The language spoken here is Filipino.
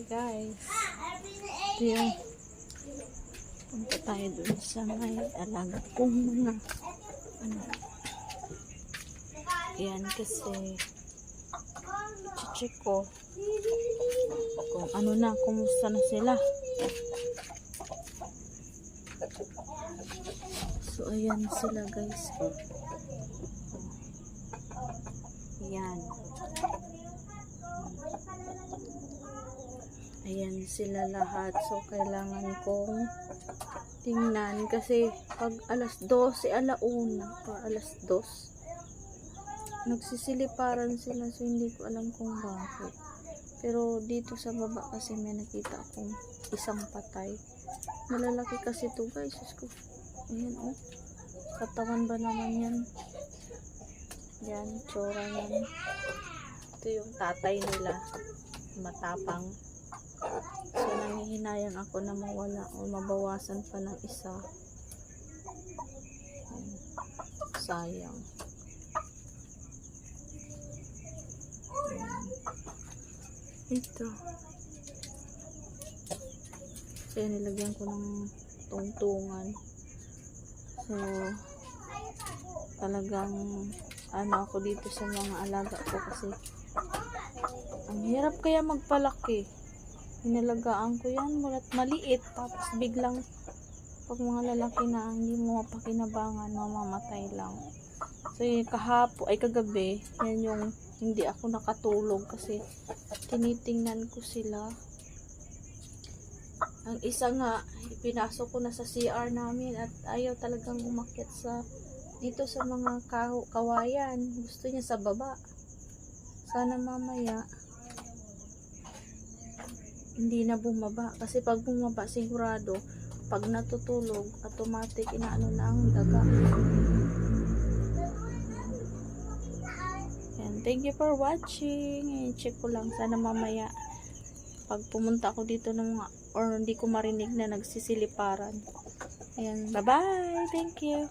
Hi guys. Ito yung punta tayo dun sa may alaga kong mga ano. Yan kasi check ko kung ano na, kumusta na sila. So ayan sila guys. Oh. Ayan. Ayan sila lahat. So, kailangan kong tingnan. Kasi, pag alas 12, alauna, pa alas 2, nagsisiliparan sila. So, hindi ko alam kung bakit. Pero, dito sa baba kasi may nakita akong isang patay. Malalaki kasi to guys. Ko. Ayan, oh. Katawan ba naman yan? Yan, tsura yan. Ito yung tatay nila. Matapang. So, nangihinayang ako na mawala o mabawasan pa ng isa. Ayan. Sayang. Ayan. Ito. Yan, nilagyan ko ng tungtungan. So, talagang ano ako dito sa mga alaga ko kasi ang hirap kaya magpalaki inalagaan ko yan mulat maliit. Tapos biglang pag mga lalaki na hindi mo mapakinabangan mamamatay lang. So yun, kahapo ay kagabi yan yung hindi ako nakatulog kasi tinitingnan ko sila. Ang isa nga pinasok ko na sa CR namin at ayaw talagang umakyat sa dito sa mga kawayan. Gusto niya sa baba. Sana mamaya hindi na bumaba. Kasi pag bumaba sigurado pag natutulog automatic inaano na ang daga. Yan. thank you for watching. Ayan, check ko lang sana mamaya. Pag pumunta ako dito ng mga or hindi ko marinig na nagsisiliparan. Ayan bye bye thank you